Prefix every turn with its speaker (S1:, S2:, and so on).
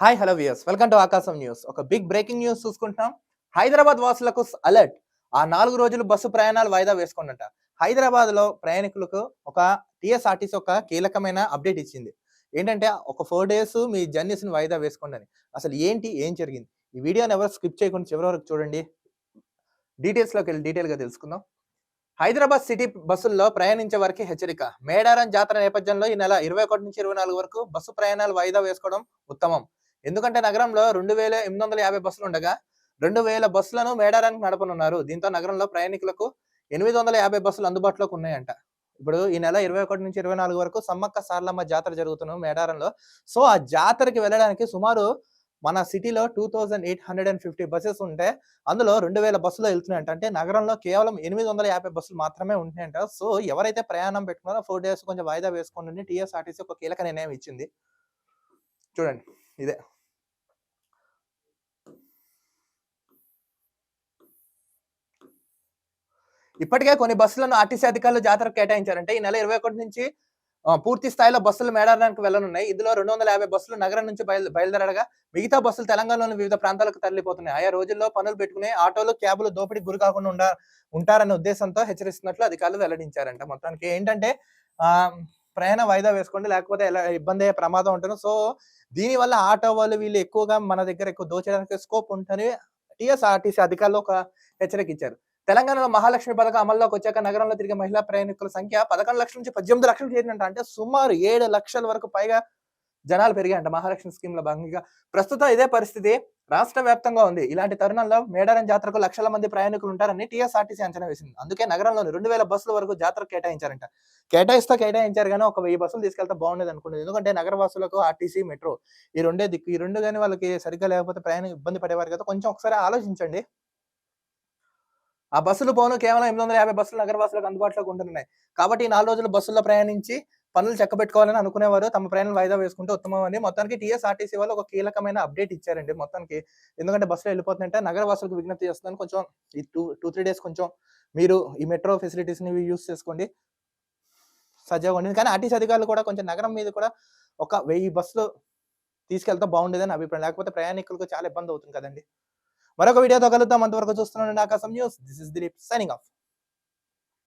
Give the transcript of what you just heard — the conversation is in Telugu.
S1: Hi hello views welcome to Aakasam news ఒక బిగ్ బ్రేకింగ్ న్యూస్ చూసుకుంటున్నాం. హైదరాబాద్ వాసులకు అలర్ట్ ఆ నాలుగు రోజులు బస్సు ప్రయాణాలు వాయిదా వేసుకోండట హైదరాబాద్లో ప్రయాణికులకు ఒక టీఎస్ఆర్టీసీ ఒక కీలకమైన అప్డేట్ ఇచ్చింది. ఏంటంటే ఒక ఫోర్ డేస్ మీ జర్నీస్ని వాయిదా వేసుకోండి అని అసలు ఏంటి ఏం జరిగింది? ఈ వీడియోని ఎవరు స్కిప్ చేయకుండా చివరి వరకు చూడండి. డీటెయిల్స్లోకి వెళ్ళి డీటెయిల్గా తెలుసుకుందాం. హైదరాబాద్ సిటీ బస్సుల్లో ప్రయాణించే వారికి హెచ్చరిక. మేడారం జాతర నేపథ్యంలో ఈ నెల ఇరవై ఒకటి నుంచి ఇరవై నాలుగు వరకు బస్సు ప్రయాణాలు వాయిదా వేసుకోవడం ఉత్తమం. ఎందుకంటే నగరంలో రెండు వేల ఎనిమిది వందల యాభై బస్సులు ఉండగా రెండు వేల బస్సులను మేడారానికి నడపనున్నారు. దీంతో నగరంలో ప్రయాణికులకు ఎనిమిది వందల యాభై బస్సులు అందుబాటులోకి ఉన్నాయంట. ఇప్పుడు ఈ నెల ఇరవై ఒకటి నుంచి ఇరవై నాలుగు వరకు సమ్మక్క సార్లమ్మ జాతర జరుగుతున్న మేడారంలో సో ఆ జాతరకి వెళ్ళడానికి సుమారు మన సిటీలో two thousand eight hundred and fifty buses ఉంటే అందులో రెండు వేల బస్సులు వెళ్తున్నాయంట. అంటే నగరంలో కేవలం ఎనిమిది వందల యాభై బస్సులు మాత్రమే ఉంటున్నాయంట. సో ఎవరైతే ప్రయాణం పెట్టుకున్నారో ఫోర్ డేస్ కొంచెం వాయిదా వేసుకోండి టీఎస్ఆర్టీసీ ఒక కీలక నిర్ణయం ఇచ్చింది. చూడండి. ఇదే. ఇప్పటికే కొన్ని బస్సులను ఆర్టీసీ అధికారులు జాతరకు కేటాయించారంటే ఈ నెల ఇరవై ఒకటి నుంచి పూర్తి స్థాయిలో బస్సులు మేడారానికి వెళ్ళనున్నాయి. ఇందులో రెండు వందల యాభై బస్సులు నగరం నుంచి బయలు బయలుదేరగా మిగతా బస్సులు తెలంగాణలోని వివిధ ప్రాంతాలకు తరలిపోతున్నాయి. ఆయా రోజుల్లో పనులు పెట్టుకుని ఆటోలు క్యాబులు దోపిడీ గురి కాకుండా ఉంటారనే ఉద్దేశంతో హెచ్చరిస్తున్నట్లు అధికారులు వెల్లడించారంట. మొత్తానికి ఏంటంటే ఆ ప్రయాణ వాయిదా వేసుకోండి. లేకపోతే ఎలా ఇబ్బంది అయ్యే ప్రమాదం ఉంటుంది. సో దీనివల్ల ఆటో వాళ్ళు వీళ్ళు ఎక్కువగా మన దగ్గర ఎక్కువ దోచడానికి స్కోప్ ఉంటుంది టీఎస్ఆర్టీసీ అధికారులు ఒక హెచ్చరిక ఇచ్చారు. తెలంగాణలో మహాలక్ష్మి పథకం అమల్లోకి వచ్చాక నగరంలో తిరిగే మహిళా ప్రయాణికుల సంఖ్య పదకొండు లక్షల నుంచి పద్దెనిమిది లక్షలు చేరినట్టు అంటే సుమారు ఏడు లక్షల వరకు పైగా జనాలు పెరిగాయంట మహాలక్ష్మి స్కీమ్లో భాగంగా ప్రస్తుతం ఇదే పరిస్థితి రాష్ట్ర వ్యాప్తంగా ఉంది. ఇలాంటి తరుణంలో మేడారం జాతరకు లక్షల మంది ప్రయాణికులు ఉంటారని టీఎస్ఆర్టీసీ అంచనా వేసింది. అందుకే నగరంలోని రెండు వేల బస్సుల వరకు జాతర కేటాయించారంట. కేటాయిస్తా కేటాయించారు కానీ ఒక వెయ్యి బస్సులు తీసుకెళ్తే బాగుండేది అనుకుంటుంది. ఎందుకంటే నగరవాసులకు ఆర్టీసీ మెట్రో ఈ రెండే దిక్కు. ఈ రెండు కానీ వాళ్ళకి సరిగ్గా లేకపోతే ప్రయాణం ఇబ్బంది పడేవారు కదా. కొంచెం ఒకసారి ఆలోచించండి. ఆ బస్సులు పోను కేవలం ఎనిమిది వందల యాభై బస్సులు నగరవాసులకు అందుబాటులోకి ఉంటున్నాయి. కాబట్టి ఈ నాలుగు రోజులు బస్సుల్లో ప్రయాణించి పనులు చక్కబెట్టుకోవాలని అనుకునేవారు. తమ ప్రయాణం వాయిదా వేసుకుంటే ఉత్తమం అని మొత్తానికి టీఎస్ఆర్టీసీ వాళ్ళు ఒక కీలకమైన అప్డేట్ ఇచ్చారండి మొత్తానికి. ఎందుకంటే బస్సులో వెళ్ళిపోతుందంటే నగరవాసులకు విజ్ఞప్తి చేస్తున్నాను. కొంచెం ఈ టూ టూ త్రీ డేస్ కొంచెం మీరు ఈ మెట్రో ఫెసిలిటీస్ని యూస్ చేసుకోండి. సజావుగా ఉంది కానీ ఆర్టీసీ అధికారులు కూడా కొంచెం నగరం మీద కూడా ఒక వెయ్యి బస్సులు తీసుకెళ్తే బాగుండేదని అభిప్రాయం. లేకపోతే ప్రయాణికులకు చాలా ఇబ్బంది అవుతుంది కదండి. మరొక వీడియోతో కలుద్దాం. అంతవరకు చూస్తున్నాను Aakasam news. This is Dilip signing off